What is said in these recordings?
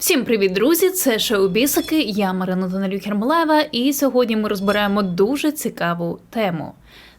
Всім привіт, друзі! Це шоу Бісики. Я Марина Данилюк Хермолаєва, і сьогодні ми розбираємо дуже цікаву тему.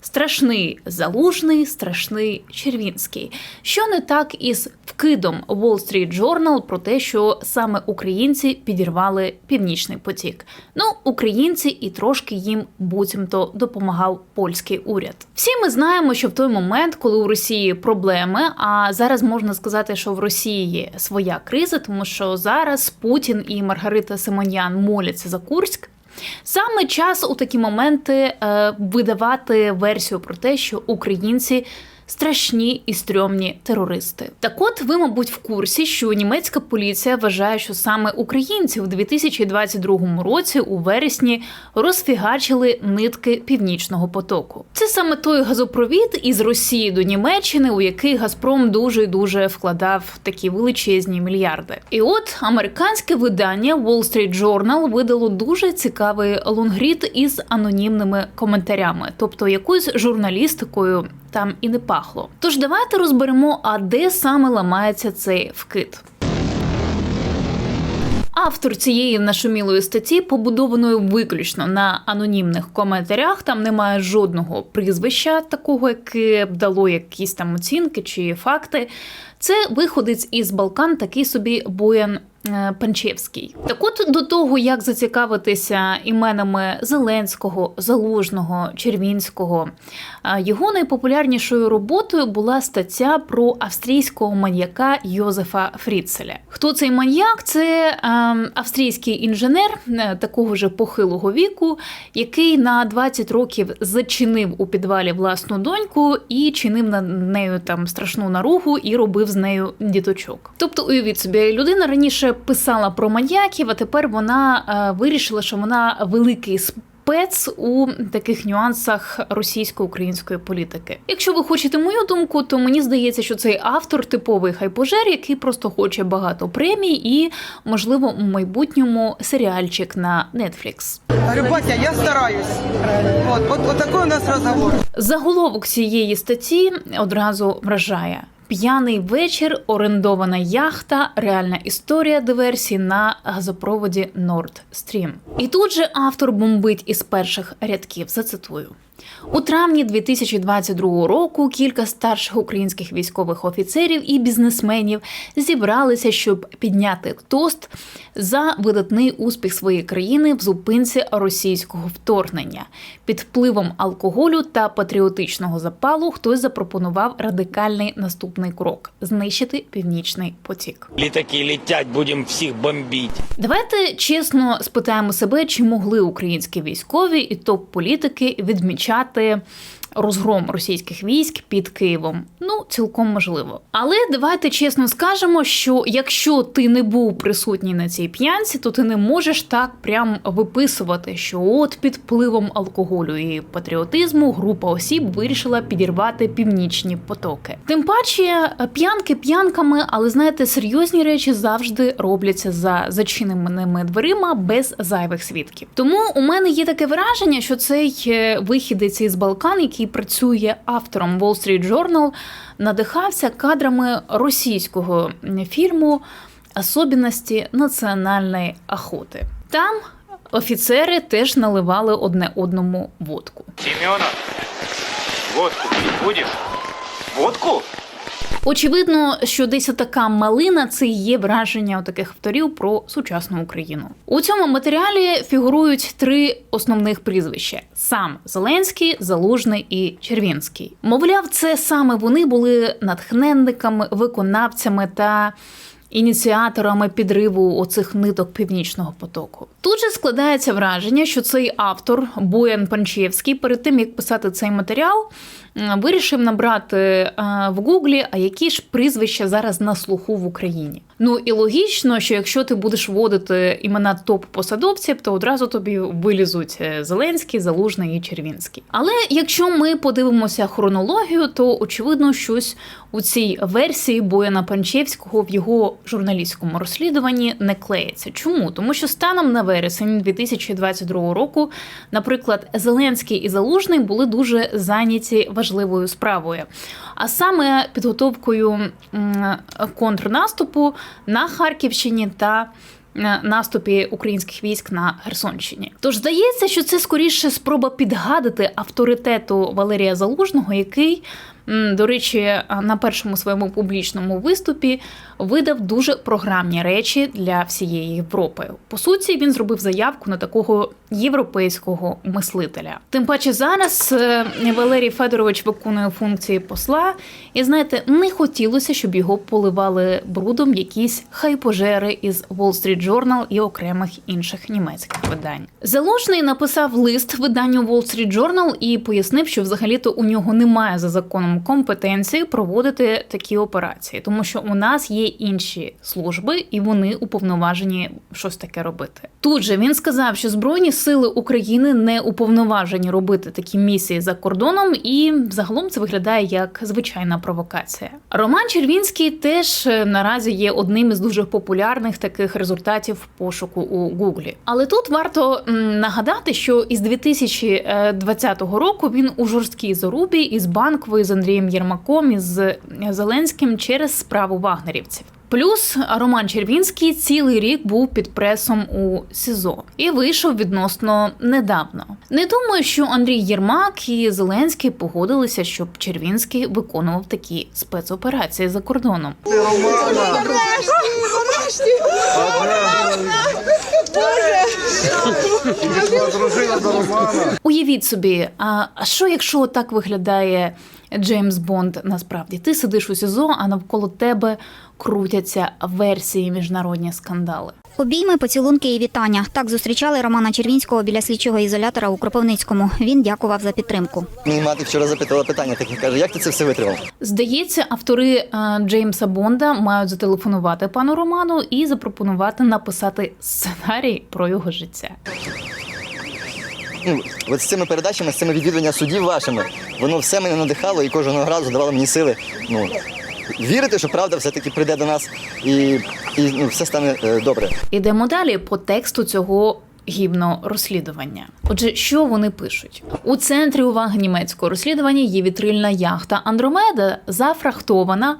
Страшний залужний, страшний Червінський. Що не так із вкидом Wall Street Journal про те, що саме українці підірвали північний потік? Ну, українці і трошки їм буцімто допомагав польський уряд. Всі ми знаємо, що в той момент, коли у Росії проблеми, а зараз можна сказати, що в Росії своя криза, тому що зараз Путін і Маргарита Симонян моляться за Курськ. Саме час у такі моменти е, видавати версію про те, що українці страшні і стрьомні терористи. Так от ви, мабуть, в курсі, що німецька поліція вважає, що саме українці в 2022 році у вересні розфігачили нитки північного потоку. Це саме той газопровід із Росії до Німеччини, у який Газпром дуже дуже вкладав такі величезні мільярди. І от американське видання Wall Street Journal видало дуже цікавий лонгрід із анонімними коментарями, тобто якоюсь журналістикою там і не пахло. Тож давайте розберемо, а де саме ламається цей вкид. Автор цієї нашумілої статті, побудованої виключно на анонімних коментарях, там немає жодного прізвища, такого, яке б дало якісь там оцінки чи факти. Це виходець із Балкан, такий собі Боян Панчевський. Так от до того, як зацікавитися іменами Зеленського, Залужного, Червінського, е, його найпопулярнішою роботою була стаття про австрійського маньяка Йозефа Фріцеля. Хто цей маньяк? Це е, австрійський інженер е, такого ж похилого віку, який на 20 років зачинив у підвалі власну доньку і чинив над нею там страшну наругу і робив з нею діточок. Тобто, уявіть собі, людина раніше писала про маньяків, а тепер вона е, вирішила, що вона великий спец у таких нюансах російсько-української політики. Якщо ви хочете мою думку, то мені здається, що цей автор типовий хайпожер, який просто хоче багато премій і, можливо, у майбутньому серіальчик на Netflix. Говорю, батя, я стараюсь. Вот, вот, вот такой у нас разговор. Заголовок цієї статті одразу вражає. П'яний вечір, орендована яхта, реальна історія диверсії на газопроводі Nord Stream. І тут же автор бомбить із перших рядків. Зацитую. У травні 2022 року кілька старших українських військових офіцерів і бізнесменів зібралися, щоб підняти тост за видатний успіх своєї країни в зупинці російського вторгнення. Під впливом алкоголю та патріотичного запалу хтось запропонував радикальний наступний крок знищити північний потік. Літаки летять, будемо всіх бомбити. Давайте чесно спитаємо себе, чи могли українські військові і топ-політики відмічати почати розгром російських військ під Києвом. Ну, цілком можливо. Але давайте чесно скажемо, що якщо ти не був присутній на цій п'янці, то ти не можеш так прям виписувати, що от під впливом алкоголю і патріотизму група осіб вирішила підірвати північні потоки. Тим паче п'янки п'янками, але знаєте, серйозні речі завжди робляться за зачиненими дверима без зайвих свідків. Тому у мене є таке враження, що цей е, вихідець із Балкан, який працює автором Wall Street Journal, надихався кадрами російського фільму Особенності національної охоти. Там офіцери теж наливали одне одному водку. Семенов, водку будеш? Водку? Очевидно, що десь така малина це є враження таких авторів про сучасну Україну. У цьому матеріалі фігурують три основних прізвища: сам Зеленський, Залужний і Червінський. Мовляв, це саме вони були натхненниками, виконавцями та. Ініціаторами підриву оцих ниток північного потоку тут же складається враження, що цей автор Боян Панчевський перед тим як писати цей матеріал вирішив набрати е, в Гуглі, а які ж прізвища зараз на слуху в Україні. Ну і логічно, що якщо ти будеш вводити імена топ-посадовців, то одразу тобі вилізуть е, Зеленський, Залужний і Червінський. Але якщо ми подивимося хронологію, то очевидно, щось у цій версії Бояна Панчевського в його журналістському розслідуванні не клеїться. Чому? Тому що станом на вересень 2022 року, наприклад, Зеленський і Залужний були дуже зайняті важливою справою, а саме підготовкою контрнаступу на Харківщині та е, наступі українських військ на Херсонщині. Тож здається, що це скоріше спроба підгадити авторитету Валерія Залужного, який, до речі, на першому своєму публічному виступі видав дуже програмні речі для всієї Європи. По суті, він зробив заявку на такого європейського мислителя. Тим паче зараз е, Валерій Федорович виконує функції посла, і знаєте, не хотілося, щоб його поливали брудом якісь хайпожери із Wall Street Journal і окремих інших німецьких видань. Залужний написав лист виданню Wall Street Journal і пояснив, що взагалі-то у нього немає за законом компетенції проводити такі операції, тому що у нас є інші служби, і вони уповноважені щось таке робити. Тут же він сказав, що збройні сили України не уповноважені робити такі місії за кордоном, і загалом це виглядає як звичайна провокація. Роман Червінський теж е, наразі є одним із дуже популярних таких результатів пошуку у Гуглі. Але тут варто нагадати, що із 2020 року він у жорсткій зарубі із банковою з Андрієм Єрмаком із Зеленським через справу вагнерівців. Плюс Роман Червінський цілий рік був під пресом у СІЗО і вийшов відносно недавно. Не думаю, що Андрій Єрмак і Зеленський погодилися, щоб Червінський виконував такі спецоперації за кордоном. Уявіть собі, а а що якщо так виглядає Джеймс Бонд насправді? Ти сидиш у СІЗО, а навколо тебе крутяться версії міжнародні скандали. Обійми, поцілунки і вітання. Так зустрічали Романа Червінського біля слідчого ізолятора у Кропивницькому. Він дякував за підтримку. Мені мати вчора запитала питання, таке каже, як ти це все витримав? Здається, автори е, Джеймса Бонда мають зателефонувати пану Роману і запропонувати написати сценарій про його життя. Ну, от з цими передачами, з цими відвідуваннями судів вашими, воно все мене надихало і кожного разу давало мені сили. Ну, вірити, що правда все-таки прийде до нас і, і ну, все стане е, добре. Ідемо далі по тексту цього гібного розслідування. Отже, що вони пишуть у центрі уваги німецького розслідування є вітрильна яхта Андромеда, зафрахтована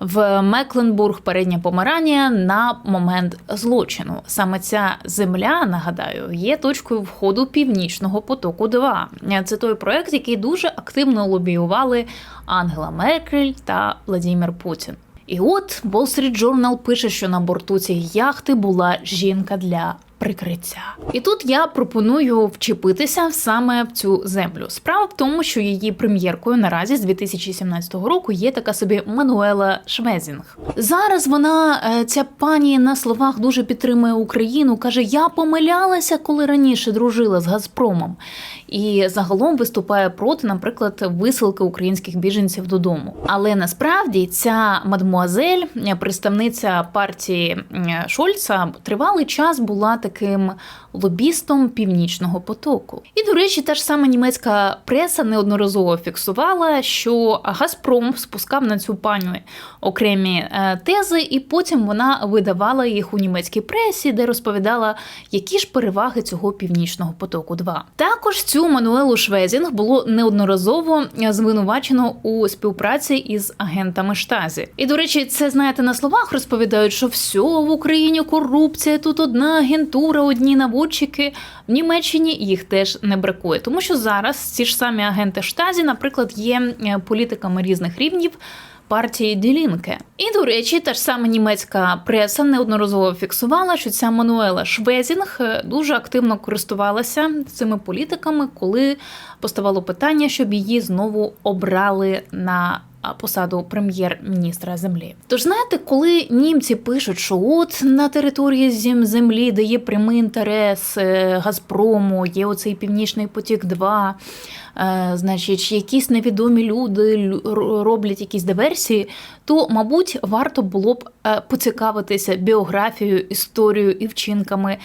в Мекленбург, передня Померанія на момент злочину. Саме ця земля, нагадаю, є точкою входу північного потоку. 2 це той проект, який дуже активно лобіювали Ангела Меркель та Владимир Путін. І от Wall Street Journal пише, що на борту цієї яхти була жінка для прикриття. І тут я пропоную вчепитися саме в цю землю. Справа в тому, що її прем'єркою наразі з 2017 року є така собі Мануела Швезінг. Зараз вона, е, ця пані на словах дуже підтримує Україну. каже: Я помилялася, коли раніше дружила з Газпромом. І загалом виступає проти, наприклад, висилки українських біженців додому. Але насправді ця мадмуазель, представниця партії Шольца, тривалий час була таким лобістом північного потоку. І до речі, та ж сама німецька преса неодноразово фіксувала, що Газпром спускав на цю паню окремі е, тези, і потім вона видавала їх у німецькій пресі, де розповідала, які ж переваги цього північного потоку. 2 також цю Мануелу Швезінг було неодноразово звинувачено у співпраці із агентами штазі. І до речі, це знаєте на словах розповідають, що все в Україні корупція, тут одна агентура, одні наводчики. В Німеччині їх теж не бракує, тому що зараз ці ж самі агенти штазі, наприклад, є е, політиками різних рівнів. Партії Ділінке. І до речі, та ж сама німецька преса неодноразово фіксувала, що ця Мануела Швезінг е, дуже активно користувалася цими політиками, коли поставало питання, щоб її знову обрали на посаду прем'єр-міністра землі. Тож знаєте, коли німці пишуть, що от на території землі, де є прямий інтерес е, Газпрому, є оцей північний потік 2 е, значить, якісь невідомі люди лю- роблять якісь диверсії, то, мабуть, варто було б е, поцікавитися біографією, історією і вчинками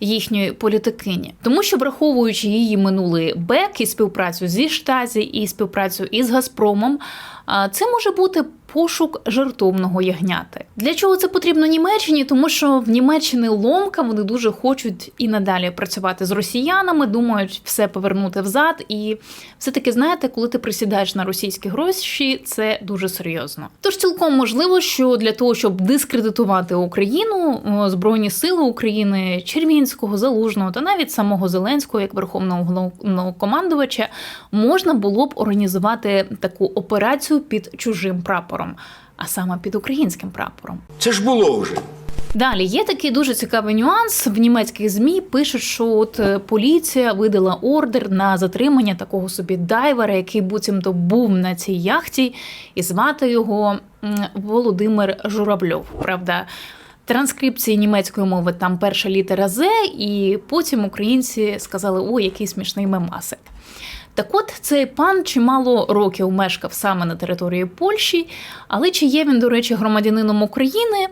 їхньої політикині, тому що враховуючи її минулий бек і співпрацю зі штазі, і співпрацю із Газпромом, це може бути пошук жартовного ягняти. Для чого це потрібно Німеччині? Тому що в Німеччині ломка вони дуже хочуть і надалі працювати з росіянами, думають все повернути взад. І все таки знаєте, коли ти присідаєш на російські гроші, це дуже серйозно. Тож цілком можливо, що для того, щоб дискредитувати Україну, збройні сили України, Червінського, Залужного та навіть самого Зеленського, як верховного головнокомандувача, можна було б організувати таку операцію під чужим прапором, а саме під українським прапором. Це ж було вже. Далі є такий дуже цікавий нюанс. В німецьких змі пишуть, що от е, поліція видала ордер на затримання такого собі дайвера, який буцімто був на цій яхті, і звати його Володимир Журавльов. Правда. Транскрипції німецької мови там перша літера З, і потім українці сказали: ой, який смішний мемасик. Так от цей пан чимало років мешкав саме на території Польщі, але чи є він, до речі, громадянином України?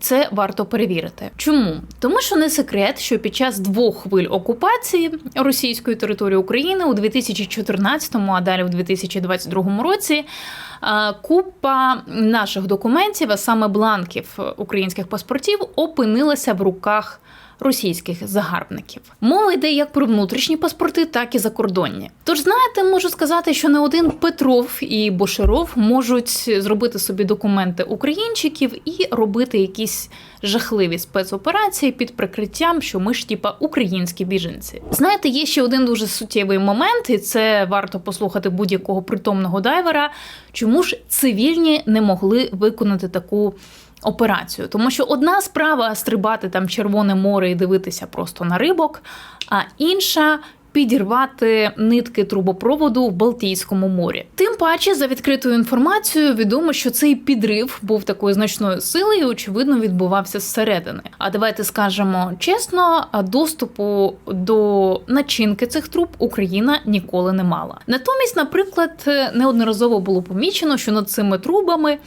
Це варто перевірити. Чому? Тому що не секрет, що під час двох хвиль окупації російської території України у 2014, а далі в 2022 році е, купа наших документів, а саме бланків українських паспортів, опинилася в руках російських загарбників. Мова йде як про внутрішні паспорти, так і закордонні. Тож, знаєте, можу сказати, що не один Петров і Боширов можуть зробити собі документи українчиків і робити якісь жахливі спецоперації під прикриттям, що ми ж типа українські біженці. Знаєте, є ще один дуже суттєвий момент, і це варто послухати будь-якого притомного дайвера. Чому ж цивільні не могли виконати таку операцію. Тому що одна справа стрибати там Червоне море і дивитися просто на рибок, а інша. Підірвати нитки трубопроводу в Балтійському морі. Тим паче, за відкритою інформацією, відомо, що цей підрив був такою значною силою, очевидно, відбувався зсередини. А давайте скажемо чесно, доступу до начинки цих труб Україна ніколи не мала. Натомість, наприклад, неодноразово було помічено, що над цими трубами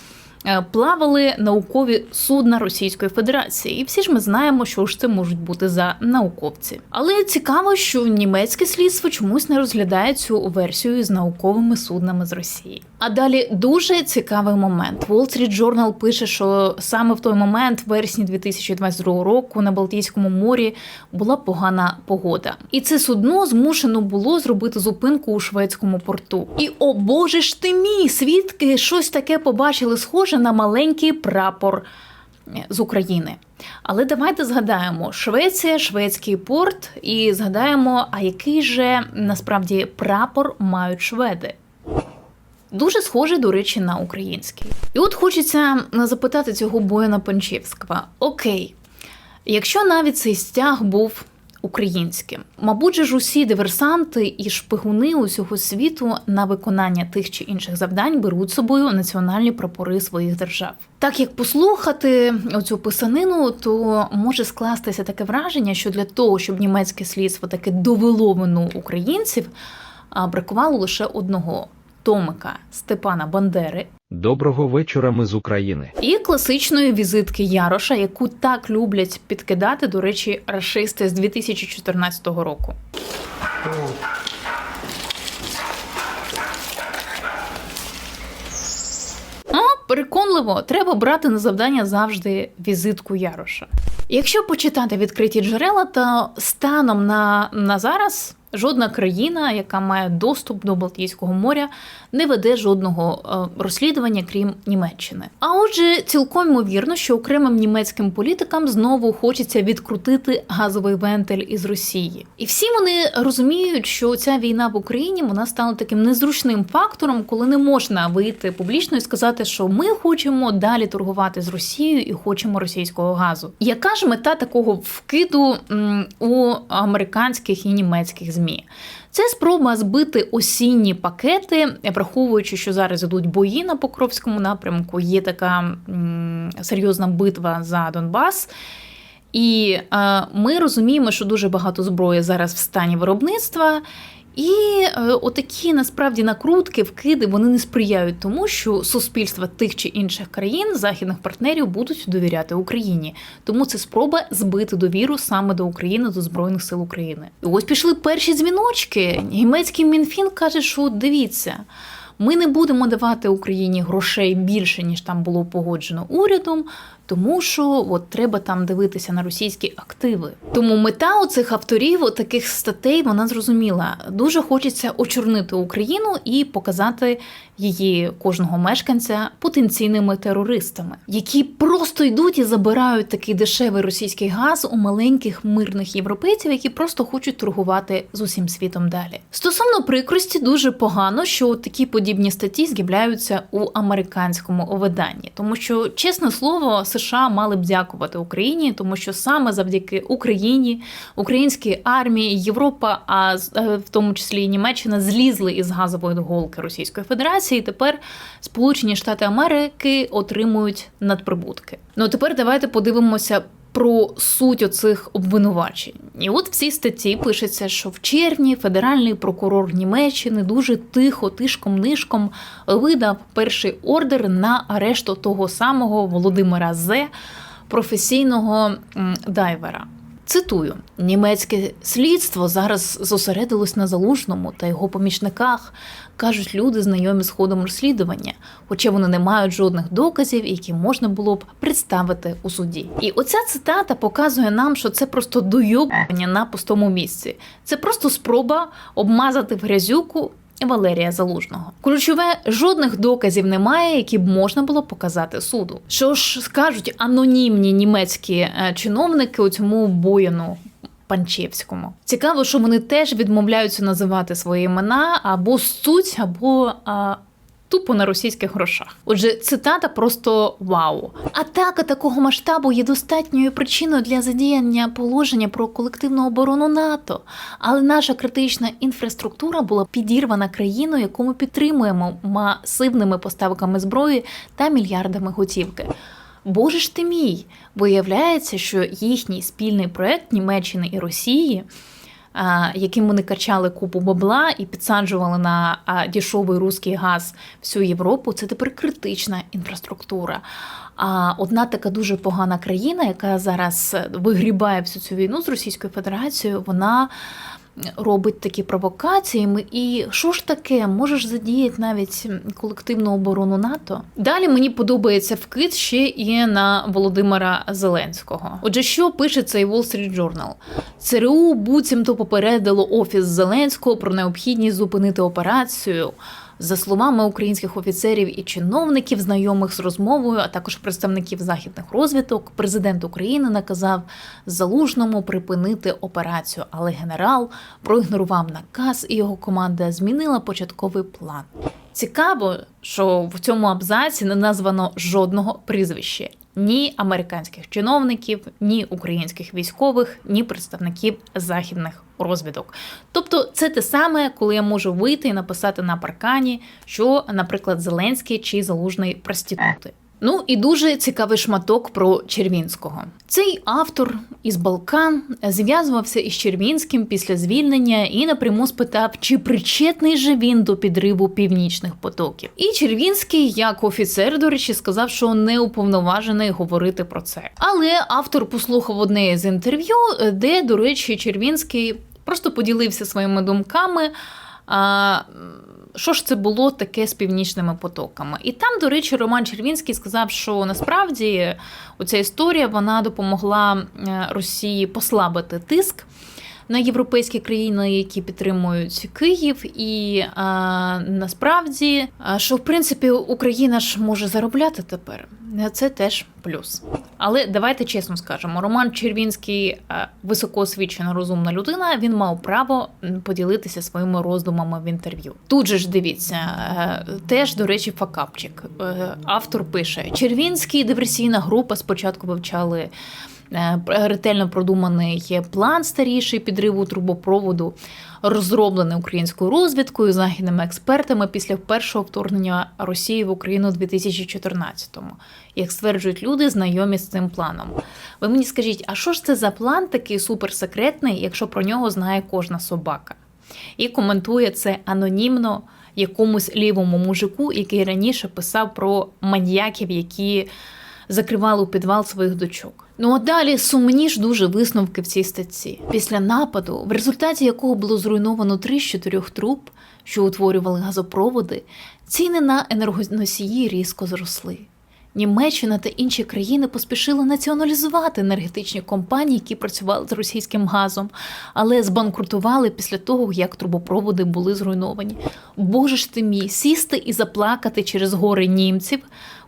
плавали наукові судна Російської Федерації, і всі ж ми знаємо, що ж це можуть бути за науковці. Але цікаво, що німецьке слідство чомусь не розглядає цю версію з науковими суднами з Росії. А далі дуже цікавий момент. Wall Street Journal пише, що саме в той момент, в вересні 2022 року, на Балтійському морі була погана погода, і це судно змушено було зробити зупинку у шведському порту. І о боже ж ти мій! Свідки щось таке побачили схоже на маленький прапор з України. Але давайте згадаємо Швеція, шведський порт, і згадаємо, а який же насправді прапор мають шведи. Дуже схожий, до речі, на український. І от хочеться запитати цього Бояна Панчевського: Окей, якщо навіть цей стяг був українським, мабуть, ж усі диверсанти і шпигуни усього світу на виконання тих чи інших завдань беруть собою національні прапори своїх держав. Так як послухати оцю писанину, то може скластися таке враження, що для того, щоб німецьке слідство таки довело вину українців, бракувало лише одного Томика Степана Бандери Доброго вечора, ми з України. і класичної візитки Яроша, яку так люблять підкидати, до речі, рашисти з 2014 року. А, переконливо, треба брати на завдання завжди візитку Яроша. Якщо почитати відкриті джерела, то станом на, на зараз жодна країна, яка має доступ до Балтійського моря, не веде жодного е, розслідування, крім Німеччини. А отже, цілком ймовірно, що окремим німецьким політикам знову хочеться відкрутити газовий вентиль із Росії. І всі вони розуміють, що ця війна в Україні вона стала таким незручним фактором, коли не можна вийти публічно і сказати, що ми хочемо далі торгувати з Росією і хочемо російського газу. Яка ж мета такого вкиду у американських і німецьких змі? Це спроба збити осінні пакети, враховуючи, що зараз ідуть бої на Покровському напрямку. Є така м, серйозна битва за Донбас. І е, ми розуміємо, що дуже багато зброї зараз в стані виробництва. І е, отакі насправді накрутки, вкиди вони не сприяють тому, що суспільства тих чи інших країн, західних партнерів будуть довіряти Україні. Тому це спроба збити довіру саме до України, до збройних сил України. І ось пішли перші дзвіночки. Німецький мінфін каже, що дивіться. Ми не будемо давати Україні грошей більше, ніж там було погоджено урядом, тому що от треба там дивитися на російські активи. Тому мета у цих авторів у таких статей вона зрозуміла. Дуже хочеться очорнити Україну і показати її кожного мешканця потенційними терористами, які просто йдуть і забирають такий дешевий російський газ у маленьких мирних європейців, які просто хочуть торгувати з усім світом далі. Стосовно прикрості, дуже погано, що такі подібні статті з'являються у американському виданні, тому що, чесне слово, США мали б дякувати Україні, тому що саме завдяки Україні, українській армії, Європа, а е, в тому числі і Німеччина, злізли із газової голки Російської Федерації. і Тепер Сполучені Штати Америки отримують надприбутки. Ну тепер давайте подивимося. Про суть оцих обвинувачень, і от в цій статті пишеться, що в червні федеральний прокурор Німеччини дуже тихо, тишком нишком видав перший ордер на арешту того самого Володимира Зе, професійного дайвера. Цитую: німецьке слідство зараз зосередилось на залужному та його помічниках, кажуть люди, знайомі з ходом розслідування, хоча вони не мають жодних доказів, які можна було б представити у суді. І оця цитата показує нам, що це просто дойобування на пустому місці. Це просто спроба обмазати в грязюку Валерія Залужного. Ключове жодних доказів немає, які б можна було показати суду. Що ж скажуть анонімні німецькі е, чиновники у цьому бояну. Панчевському цікаво, що вони теж відмовляються називати свої імена або стуть, або а, тупо на російських грошах. Отже, цитата просто вау. Атака такого масштабу є достатньою причиною для задіяння положення про колективну оборону НАТО. Але наша критична інфраструктура була підірвана країною, яку ми підтримуємо масивними поставками зброї та мільярдами готівки. Боже ж ти мій! Виявляється, що їхній спільний проект Німеччини і Росії, яким вони качали купу бабла і підсаджували на а, дешевий руський газ всю Європу, це тепер критична інфраструктура. А одна така дуже погана країна, яка зараз вигрібає всю цю війну з Російською Федерацією, вона робить такі провокації. І що ж таке? Можеш задіяти навіть колективну оборону НАТО. Далі мені подобається вкид ще і на Володимира Зеленського. Отже, що пише цей Wall Street Journal? ЦРУ буцімто попередило офіс Зеленського про необхідність зупинити операцію. За словами українських офіцерів і чиновників, знайомих з розмовою, а також представників західних розвиток, президент України наказав залужному припинити операцію, але генерал проігнорував наказ, і його команда змінила початковий план. Цікаво, що в цьому абзаці не названо жодного прізвища ні американських чиновників, ні українських військових, ні представників західних розвідок. Тобто, це те саме, коли я можу вийти і написати на паркані, що, наприклад, Зеленський чи залужний проститути. Ну і дуже цікавий шматок про Червінського. Цей автор із Балкан зв'язувався із Червінським після звільнення і напряму спитав, чи причетний же він до підриву північних потоків. І Червінський, як офіцер, до речі, сказав, що не уповноважений говорити про це. Але автор послухав одне з інтерв'ю, де, до речі, Червінський просто поділився своїми думками. А, що ж це було таке з північними потоками? І там, до речі, Роман Червінський сказав, що насправді оця історія вона допомогла е, Росії послабити тиск. На європейські країни, які підтримують Київ, і е, насправді, що в принципі Україна ж може заробляти тепер. Це теж плюс. Але давайте чесно скажемо: Роман Червінський високоосвічена розумна людина. Він мав право поділитися своїми роздумами в інтерв'ю. Тут же ж дивіться, е, теж до речі, факапчик. Е, Автор пише: Червінський диверсійна група спочатку вивчали. Е, Ретельно продуманий план старіший підриву трубопроводу, розроблений українською розвідкою, західними експертами після першого вторгнення Росії в Україну у 2014-му. Як стверджують люди, знайомі з цим планом. Ви мені скажіть, а що ж це за план такий суперсекретний, якщо про нього знає кожна собака? І коментує це анонімно якомусь лівому мужику, який раніше писав про маньяків, які закривали у підвал своїх дочок. Ну а далі сумні ж дуже висновки в цій статті. Після нападу, в результаті якого було зруйновано три з чотирьох труб, що утворювали газопроводи, ціни на енергоносії різко зросли. Німеччина та інші країни поспішили націоналізувати енергетичні компанії, які працювали з російським газом, але збанкрутували після того, як трубопроводи були зруйновані. Боже ж ти мій, сісти і заплакати через гори німців,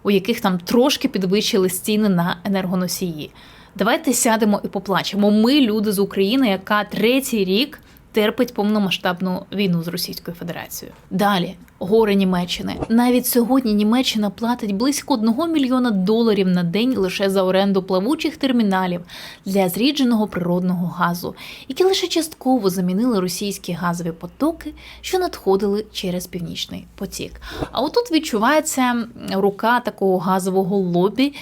у яких там трошки підвищили ціни на енергоносії. Давайте сядемо і поплачемо. Ми люди з України, яка третій рік терпить повномасштабну війну з Російською Федерацією. Далі гори Німеччини. Навіть сьогодні Німеччина платить близько 1 мільйона доларів на день лише за оренду плавучих терміналів для зрідженого природного газу, які лише частково замінили російські газові потоки, що надходили через північний потік. А отут відчувається рука такого газового лобі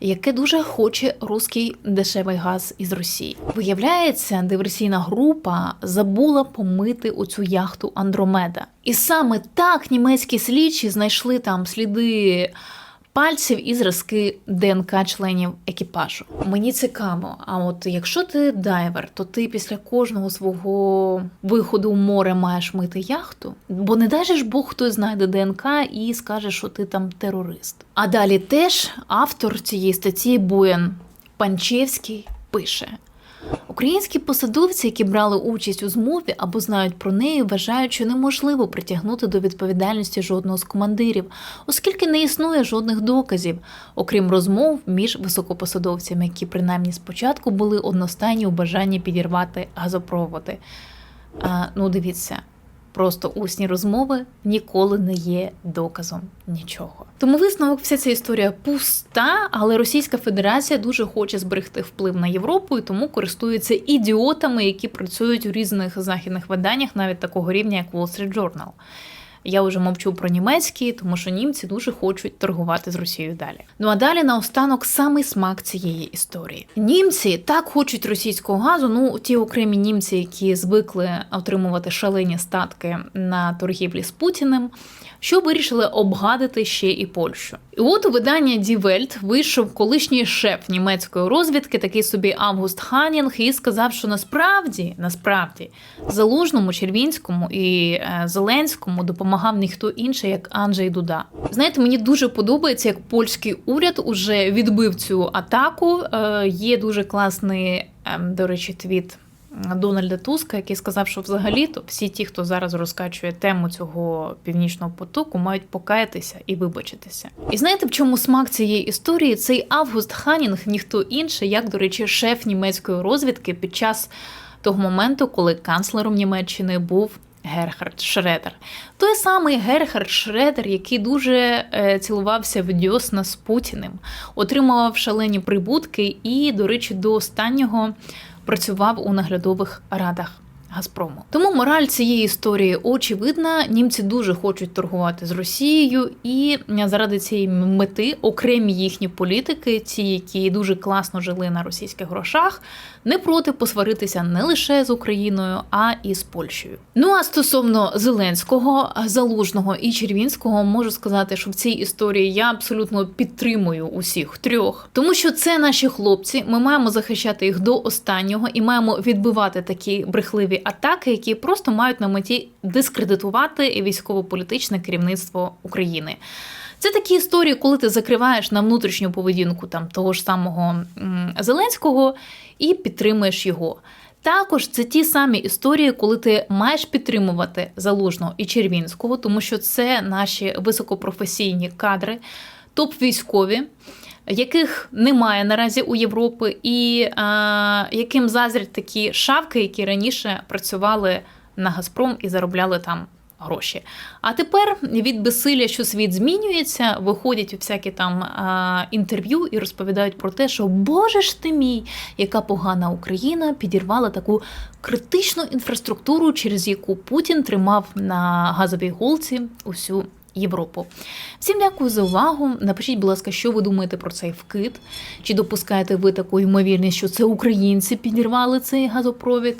яке дуже хоче руський дешевий газ із Росії. Виявляється, диверсійна група забула помити оцю яхту Андромеда. І саме так німецькі слідчі знайшли там сліди. Пальців і зразки ДНК членів екіпажу. Мені цікаво, а от якщо ти дайвер, то ти після кожного свого виходу в море маєш мити яхту, бо не дай ж Бог хтось знайде ДНК і скаже, що ти там терорист. А далі теж автор цієї статті Буян Панчевський пише. Українські посадовці, які брали участь у змові або знають про неї, вважають, що неможливо притягнути до відповідальності жодного з командирів, оскільки не існує жодних доказів, окрім розмов між високопосадовцями, які принаймні спочатку були одностайні у бажанні підірвати газопроводи. А, ну, дивіться. Просто усні розмови ніколи не є доказом нічого. Тому висновок вся ця історія пуста, але Російська Федерація дуже хоче зберегти вплив на Європу і тому користується ідіотами, які працюють у різних західних виданнях, навіть такого рівня, як Wall Street Journal. Я вже мовчу про німецькі, тому що німці дуже хочуть торгувати з Росією далі. Ну а далі наостанок самий смак цієї історії. Німці так хочуть російського газу. Ну ті окремі німці, які звикли отримувати шалені статки на торгівлі з Путіним. Що вирішили обгадити ще і Польщу. І от у видання Welt вийшов колишній шеф німецької розвідки, такий собі Август Ханінг, і сказав, що насправді, насправді, залужному Червінському і е, Зеленському допомагав ніхто інший, як Анджей Дуда. Знаєте, мені дуже подобається, як польський уряд уже відбив цю атаку. Е, є дуже класний, е, до речі, твіт. Дональда Туска, який сказав, що взагалі-то всі ті, хто зараз розкачує тему цього північного потоку, мають покаятися і вибачитися. І знаєте, в чому смак цієї історії? Цей Август Ханінг ніхто інший, як, до речі, шеф німецької розвідки під час того моменту, коли канцлером Німеччини був. Герхард Шредер. Той самий Герхард Шредер, який дуже е, цілувався в дьосна з Путіним, отримував шалені прибутки і, до речі, до останнього працював у наглядових радах. Газпрому. Тому мораль цієї історії очевидна. Німці дуже хочуть торгувати з Росією, і заради цієї мети окремі їхні політики, ті, які дуже класно жили на російських грошах, не проти посваритися не лише з Україною, а і з Польщею. Ну а стосовно Зеленського, Залужного і Червінського, можу сказати, що в цій історії я абсолютно підтримую усіх трьох, тому що це наші хлопці. Ми маємо захищати їх до останнього і маємо відбивати такі брехливі атаки, які просто мають на меті дискредитувати військово-політичне керівництво України. Це такі історії, коли ти закриваєш на внутрішню поведінку там того ж самого Зеленського і підтримуєш його. Також це ті самі історії, коли ти маєш підтримувати залужного і Червінського, тому що це наші високопрофесійні кадри, топ-військові, яких немає наразі у Європи, і а, яким заздрять такі шавки, які раніше працювали на Газпром і заробляли там гроші. А тепер від безсилля, що світ змінюється, виходять у всякі там а, інтерв'ю і розповідають про те, що Боже ж ти мій, яка погана Україна підірвала таку критичну інфраструктуру, через яку Путін тримав на газовій голці усю. Європу. Всім дякую за увагу. Напишіть, будь ласка, що ви думаєте про цей вкид? Чи допускаєте ви таку ймовірність, що це українці підірвали цей газопровід?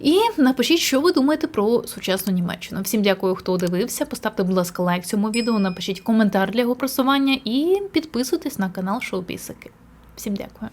І напишіть, що ви думаєте про сучасну Німеччину. Всім дякую, хто дивився. Поставте, будь ласка, лайк цьому відео, напишіть коментар для його просування і підписуйтесь на канал Шоу Бісики. Всім дякую.